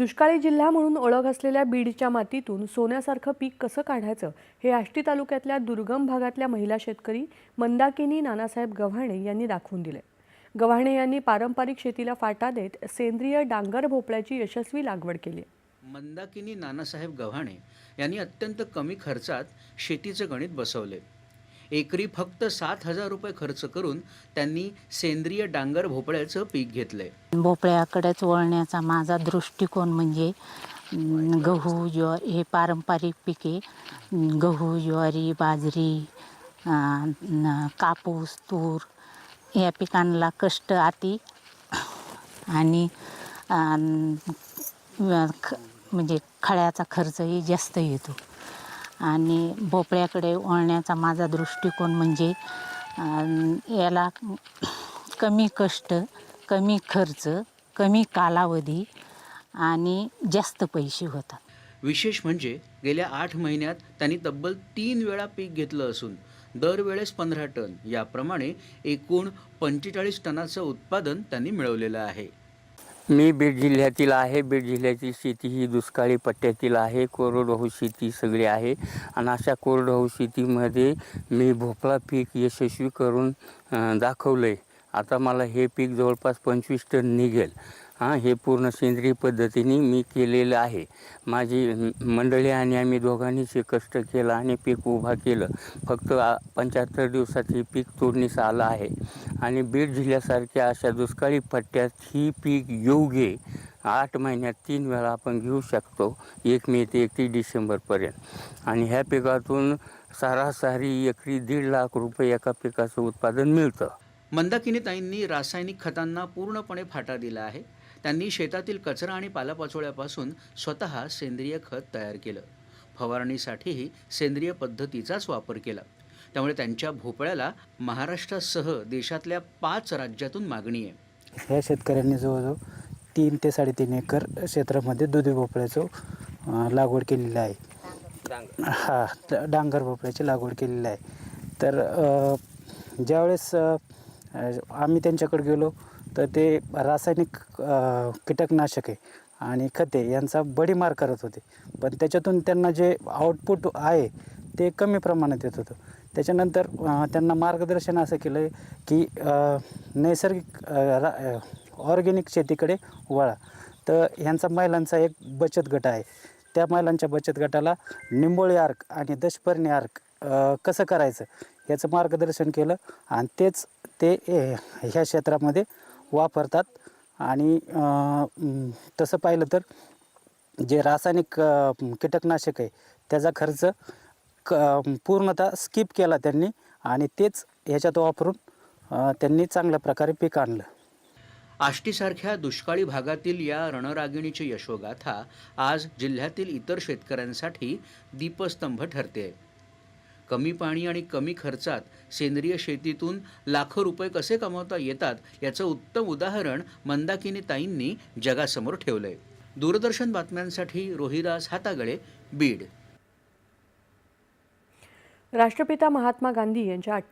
दुष्काळी जिल्हा म्हणून ओळख असलेल्या बीडच्या मातीतून सोन्यासारखं पीक कसं काढायचं हे आष्टी तालुक्यातल्या दुर्गम भागातल्या महिला शेतकरी मंदाकिनी नानासाहेब गव्हाणे यांनी दाखवून दिले. गव्हाणे यांनी पारंपरिक शेतीला फाटा देत सेंद्रिय डांगर भोपळ्याची यशस्वी लागवड केली. मंदाकिनी नानासाहेब गव्हाणे यांनी अत्यंत कमी खर्चात शेतीचं गणित बसवले. एकरी फक्त सात हजार रुपये खर्च करून त्यांनी सेंद्रिय डांगर भोपळ्याचं पीक घेतलंय. भोपळ्याकडेच वळण्याचा माझा दृष्टिकोन म्हणजे गहू ज्वार हे पारंपरिक पिके. गहू ज्वारी बाजरी कापूस तूर या पिकांना कष्ट अति. आणि म्हणजे खळ्याचा खर्चही जास्त येतो. आणि भोपळ्याकडे वळण्याचा माझा दृष्टिकोन म्हणजे याला कमी कष्ट कमी खर्च कमी कालावधी आणि जास्त पैसे होतात. विशेष म्हणजे गेल्या आठ महिन्यात त्यांनी तब्बल तीन वेळा पीक घेतलं असून दरवेळेस पंधरा टन. याप्रमाणे एकूण पंचेचाळीस टनाचं उत्पादन त्यांनी मिळवलेलं आहे. मी बीड जिल्ह्यातील आहे. बीड जिल्ह्याची शेती ही दुष्काळी पट्ट्यातील आहे. कोरडवाहू शेती सगळी आहे. आणि अशा कोरडवाहू शेतीमध्ये मी भोपळा पीक यशस्वी करून दाखवलं आहे आता मला हे पीक जवळपास पंचवीस टन निघेल. हां हे पूर्ण सेंद्रिय पद्धतीने मी केलेलं आहे. माझी मंडळी आणि आम्ही दोघांनीच कष्ट केलं आणि पीक उभा केलं फक्त पंच्याहत्तर दिवसात हे पीक तोडणीस आलं आहे. आणि बीड जिल्ह्यासारख्या अशा दुष्काळी पट्ट्यात ही पीक योग्य आठ महिन्यात तीन वेळा आपण घेऊ शकतो एक मे ते एकतीस डिसेंबरपर्यंत. आणि ह्या पिकातून सरासरी एकरी दीड लाख रुपये एका पिकाचं उत्पादन मिळतं. मंदाकिनीताईंनी रासायनिक खतांना पूर्णपणे फाटा दिला आहे. त्यांनी शेतातील कचरा आणि पालापाचोळ्यापासून स्वतः सेंद्रिय खत तयार केलं. फवारणीसाठीही सेंद्रिय पद्धतीचाच वापर केला. त्यामुळे त्यांच्या भोपळ्याला महाराष्ट्रासह देशातल्या पाच राज्यातून मागणी आहे. ह्या शेतकऱ्यांनी जवळजवळ तीन ते साडेतीन एकर क्षेत्रामध्ये दुधी भोपळ्याचं लागवड केलेली आहे. हा डांगर भोपळ्याची लागवड केलेली आहे. तर ज्यावेळेस आम्ही त्यांच्याकडे गेलो तर ते रासायनिक कीटकनाशके आणि खते यांचा बडीमार करत होते. पण त्याच्यातून त्यांना जे आउटपुट आहे ते कमी प्रमाणात येत होतं. त्याच्यानंतर त्यांना मार्गदर्शन असं केलं की अं, नैसर्गिक ऑर्गेनिक शेतीकडे वळा. तर ह्यांचा महिलांचा एक बचत गट आहे. त्या महिलांच्या बचत गटाला निंबोळी आर्क आणि दशपर्णी आर्क कसं करायचं याचं मार्गदर्शन केलं आणि तेच ते ए, ह्या क्षेत्रामध्ये वापरतात. आणि तसं पाहिलं तर जे रासायनिक कीटकनाशक आहे त्याचा खर्च क पूर्णतः स्किप केला त्यांनी आणि तेच ह्याच्यात वापरून त्यांनी चांगल्या प्रकारे पीक आणलं. आष्टीसारख्या दुष्काळी भागातील या रणरागिणीची यशोगाथा आज जिल्ह्यातील इतर शेतकऱ्यांसाठी दीपस्तंभ ठरते. कमी पाणी आणि कमी खर्चात सेंद्रिय शेतीतून लाखो रुपये कसे कमावता येतात याचं उत्तम उदाहरण मंदाकिनी ताईंनी जगासमोर ठेवलंय. दूरदर्शन बातम्यांसाठी रोहिदास हातागळे बीड. राष्ट्रपिता महात्मा गांधी यांच्या अठ्ठ्या